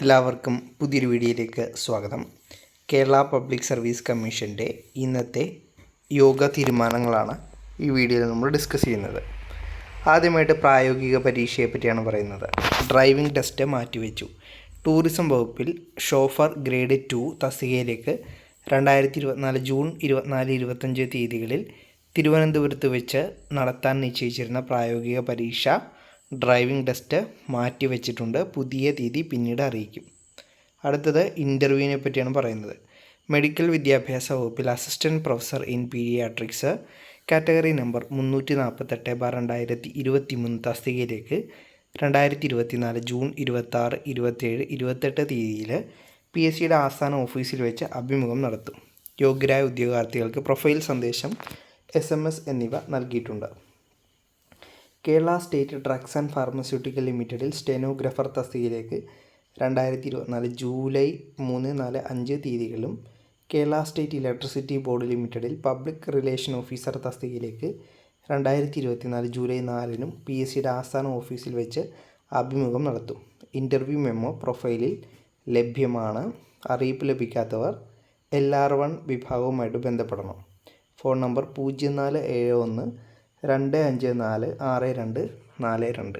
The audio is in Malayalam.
എല്ലാവർക്കും പുതിയൊരു വീഡിയോയിലേക്ക് സ്വാഗതം. കേരള പബ്ലിക് സർവീസ് കമ്മീഷന്റെ ഇന്നത്തെ യോഗ തീരുമാനങ്ങളാണ് ഈ വീഡിയോയിൽ നമ്മൾ ഡിസ്കസ് ചെയ്യുന്നത്. ആദ്യമായിട്ട് പ്രായോഗിക പരീക്ഷയെ പറ്റിയാണ് പറയുന്നത്. ഡ്രൈവിംഗ് ടെസ്റ്റ് മാറ്റിവെച്ചു. ടൂറിസം വകുപ്പിൽ ഷോഫർ ഗ്രേഡ് ടു തസ്തികയിലേക്ക് രണ്ടായിരത്തി ഇരുപത്തിനാല് ജൂൺ ഇരുപത്തിനാല് ഇരുപത്തഞ്ച് തീയതികളിൽ തിരുവനന്തപുരത്ത് വെച്ച് നടത്താൻ നിശ്ചയിച്ചിരുന്ന പ്രായോഗിക പരീക്ഷ ഡ്രൈവിംഗ് ടെസ്റ്റ് മാറ്റി വെച്ചിട്ടുണ്ട്. പുതിയ തീയതി പിന്നീട് അറിയിക്കും. അടുത്തത് ഇന്റർവ്യൂവിനെ പറ്റിയാണ് പറയുന്നത്. മെഡിക്കൽ വിദ്യാഭ്യാസ വകുപ്പിൽ assistant professor in paediatrics category number മുന്നൂറ്റി നാൽപ്പത്തെട്ട് ബാർ രണ്ടായിരത്തി ഇരുപത്തി മൂന്ന് തസ്തികയിലേക്ക് രണ്ടായിരത്തി ഇരുപത്തിനാല് ജൂൺ ഇരുപത്താറ് ഇരുപത്തേഴ് ഇരുപത്തെട്ട് തീയതിയിൽ പി എസ് സിയുടെ ആസ്ഥാന ഓഫീസിൽ വെച്ച് അഭിമുഖം നടത്തും. യോഗ്യരായ ഉദ്യോഗാർത്ഥികൾക്ക് പ്രൊഫൈൽ സന്ദേശം എസ് എം എസ് എന്നിവ നൽകിയിട്ടുണ്ട്. Kerala state drugs and pharmaceutical ലിമിറ്റഡിൽ സ്റ്റെനോഗ്രഫർ തസ്തികയിലേക്ക് രണ്ടായിരത്തി ഇരുപത്തിനാല് ജൂലൈ മൂന്ന് നാല് അഞ്ച് തീയതികളിലും കേരള സ്റ്റേറ്റ് ഇലക്ട്രിസിറ്റി ബോർഡ് ലിമിറ്റഡിൽ പബ്ലിക് റിലേഷൻ ഓഫീസർ തസ്തികയിലേക്ക് രണ്ടായിരത്തി ഇരുപത്തിനാല് ജൂലൈ നാലിനും പി എസ് സിയുടെ ആസ്ഥാന ഓഫീസിൽ വെച്ച് അഭിമുഖം നടത്തും. ഇന്റർവ്യൂ മെമ്മോ പ്രൊഫൈലിൽ ലഭ്യമാണ്. അറിയിപ്പ് ലഭിക്കാത്തവർ എൽ ആർ വൺ വിഭാഗവുമായിട്ട് ബന്ധപ്പെടണം. ഫോൺ നമ്പർ പൂജ്യം നാല് ഏഴ് ഒന്ന് രണ്ട് അഞ്ച് നാല് ആറ് രണ്ട് നാല് രണ്ട്.